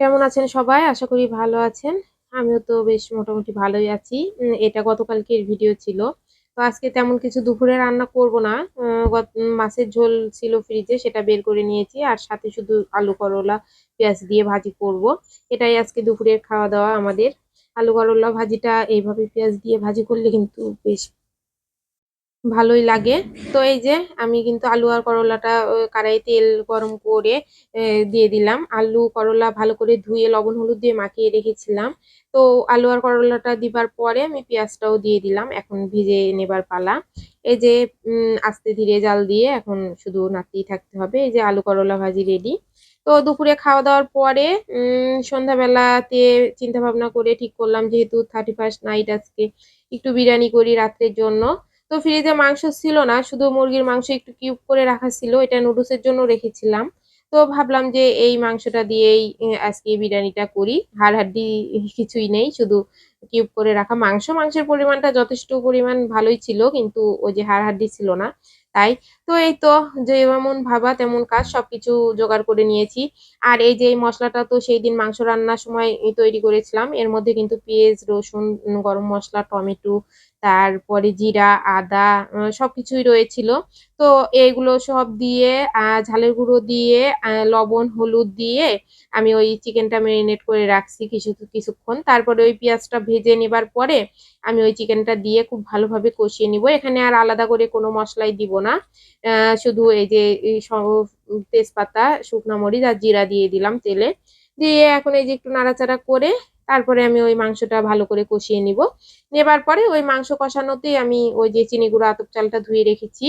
কেমন আছেন সবাই? আশা করি ভালো আছেন। আমিও তো বেশ মোটামুটি ভালোই আছি। এটা গতকালকের ভিডিও ছিল। তো আজকে তেমন কিছু দুপুরে রান্না করব না। মাছের ঝোল ছিল ফ্রিজে সেটা বের করে নিয়েছি। আর সাথে শুধু আলু করলা, পেঁয়াজ দিয়ে ভাজি করব। এটাই আজকে দুপুরের খাওয়া-দাওয়া আমাদের। আলু করলা ভাজিটা এইভাবে পেঁয়াজ দিয়ে ভাজি করলে কিন্তু বেশ ভালোই লাগে। তো এই যে আমি কিন্তু আলু আর করলাটা কড়াইয়ে তেল গরম করে দিয়ে দিলাম। আলু, করলা ভালো করে ধুয়ে লবণ হলুদ দিয়ে মাখিয়ে রেখেছিলাম। তো আলু আর করলাটা দিবার পরে আমি পেঁয়াজটাও দিয়ে দিলাম। এখন ভিজে নেবার পালা। এই যে আস্তে ধীরে জাল দিয়ে এখন শুধু নাড়তেই থাকতে হবে। এই যে আলু করলা ভাজি রেডি। তো দুপুরে খাওয়া-দাওয়ার পরে উম সন্ধ্যাবেলাতে চিন্তা ভাবনা করে ঠিক করলাম যেহেতু 31st নাইট আজকে একটু বিরিয়ানি করি রাত্রের জন্য। তো ফ্রিজে মাংস ছিল না। শুধু মুরগির মাংস একটু কিউব করে রাখা ছিল। এটা নুডলসের জন্য রেখেছিলাম। তো ভাবলাম যে এই মাংসটা দিয়েই আজকে বিরিয়ানিটা করি। হাড়হাড্ডি কিছুই নেই। শুধু কিউব করে রাখা মাংস। মাংসের পরিমাণটা যথেষ্ট পরিমাণ ভালোই ছিল। কিন্তু ওই যে হাড়হাড্ডি ছিল না। তাই। তো এই তো যেমন ভাবা তেমন কাজ সবকিছু জোগাড় করে নিয়েছি। আর এই যে এই মসলাটা তো সেইদিন মাংস রান্নার সময় তৈরি করেছিলাম। এর মধ্যে কিন্তু পেঁয়াজ, রসুন, গরম মসলা, টমেটো, তারপরে জিরা, আদা আ সবকিছুই রয়েছিল। তো এগুলো সব দিয়ে ঝালের গুঁড়ো দিয়ে লবণ, হলুদ দিয়ে আমি ওই চিকেনটা মেরিনেট করে রাখছি কিছু কিছুক্ষণ। তারপরে ওই পেঁয়াজটা ভেজে নেবার পরে আমি ওই চিকেনটা দিয়ে খুব ভালোভাবে কষিয়ে নিব। এখানে আর আলাদা করে কোনো মসলাই দিব না। শুধু এই যে তেজপাতা, শুকনো মরিচ আর জিরা দিয়ে দিলাম তেলে। দিয়ে এখন এই যে একটু নাড়াচাড়া করে তারপরে আমি ওই মাংসটা ভালো করে কষিয়ে নিব। নেবার পরে ওই মাংস কষানোতেই আমি ওই যে চিনি গুঁড়ো আতপ চালটা ধুয়ে রেখেছি।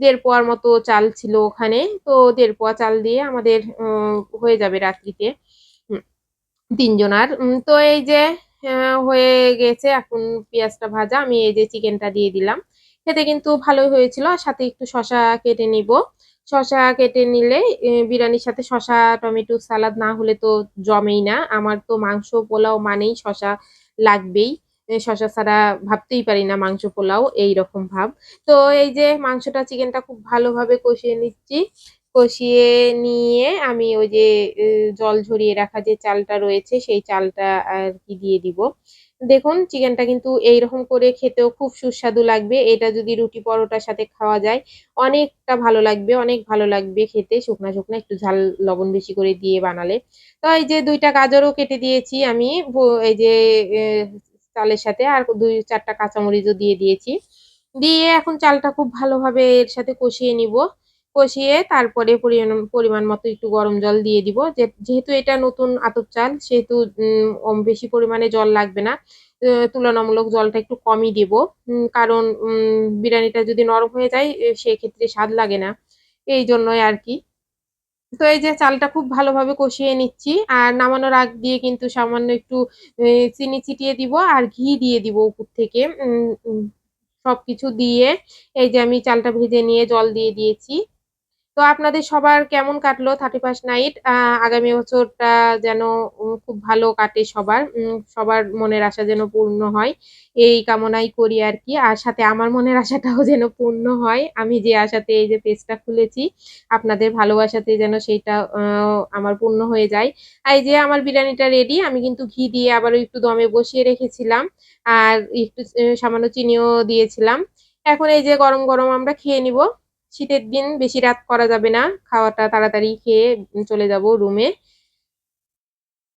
দেড় পোয়ার মতো চাল ছিল ওখানে। তো দেড় পোয়া চাল দিয়ে আমাদের হয়ে যাবে রাত্রিতে। তিনজনার তো এই যে হয়ে গেছে এখন পেঁয়াজটা ভাজা। আমি এই যে চিকেনটা দিয়ে দিলাম। খেতে কিন্তু ভালোই হয়েছিল। আর সাথে একটু শশা কেটে নিব। শশা কেটে নিলে বিরিয়ানির সাথে শশা টমেটো সালাদ না হলে তো জমেই না। আমার তো মাংস, পোলাও মানেই শশা লাগবেই। শশা ছাড়া ভাবতেই পারি না মাংস, পোলাও, এইরকম ভাব। তো এই যে মাংসটা, চিকেনটা খুব ভালোভাবে কষিয়ে নিচ্ছি। কষিয়ে নিয়ে আমি ওই যে জল ঝরিয়ে রাখা যে চালটা রয়েছে সেই চালটা আর কি দিয়ে দিব। দেখুন চিকেনটা কিন্তু এইরকম করে খেতেও খুব সুস্বাদু লাগবে। এটা যদি রুটি পরোটার সাথে খাওয়া যায় অনেকটা ভালো লাগবে, অনেক ভালো লাগবে খেতে শুকনা, শুকনা একটু ঝাল লবণ বেশি করে দিয়ে বানালে। তো এই যে দুইটা গাজরও কেটে দিয়েছি আমি এই যে চালের সাথে আর দুই চারটা কাঁচামরিচও দিয়ে দিয়েছি। দিয়ে এখন চালটা খুব ভালোভাবে এর সাথে কষিয়ে নিব। কষিয়ে তারপরে পরিমাণ মতো একটু গরম জল দিয়ে দিব। যেহেতু এটা নতুন আতপ চাল, সেহেতু বেশি পরিমাণে জল লাগবে না। তুলনামূলক জলটা একটু কমই দিব। কারণ বিরিয়ানিটা যদি নরম হয়ে যায় সেক্ষেত্রে স্বাদ লাগে না। এই জন্যই আর কি তো এই যে চালটা খুব ভালোভাবে কষিয়ে নিচ্ছি। আর নামানোর আগ দিয়ে কিন্তু সামান্য একটু চিনি ছিটিয়ে দিব আর ঘি দিয়ে দিব উপর থেকে। উম, সবকিছু দিয়ে এই যে আমি চালটা ভেজে নিয়ে জল দিয়ে দিয়েছি। তো আপনাদের সবার কেমন কাটলো 31st নাইট? আ আগামী বছরটা যেন খুব ভালো কাটে সবার। সবার মনের আশা যেন পূর্ণ হয়। এই কামনাই করি আর কি আর সাথে আমার মনের আশাটাও যেন পূর্ণ হয়। আমি যে আশাতে এই যে পেজটা খুলেছি আপনাদের ভালোবাসাতে যেন সেইটা আমার পূর্ণ হয়ে যায়। আর এই যে আমার বিরিয়ানিটা রেডি। আমি কিন্তু ঘি দিয়ে আবারও একটু দমে বসিয়ে রেখেছিলাম। আর একটু সামান্য চিনিও দিয়েছিলাম। এখন এই যে গরম, গরম আমরা খেয়ে নিব। শীতের দিন বেশি রাত করা যাবে না। খাওয়াটা তাড়াতাড়ি খেয়ে চলে যাব রুমে।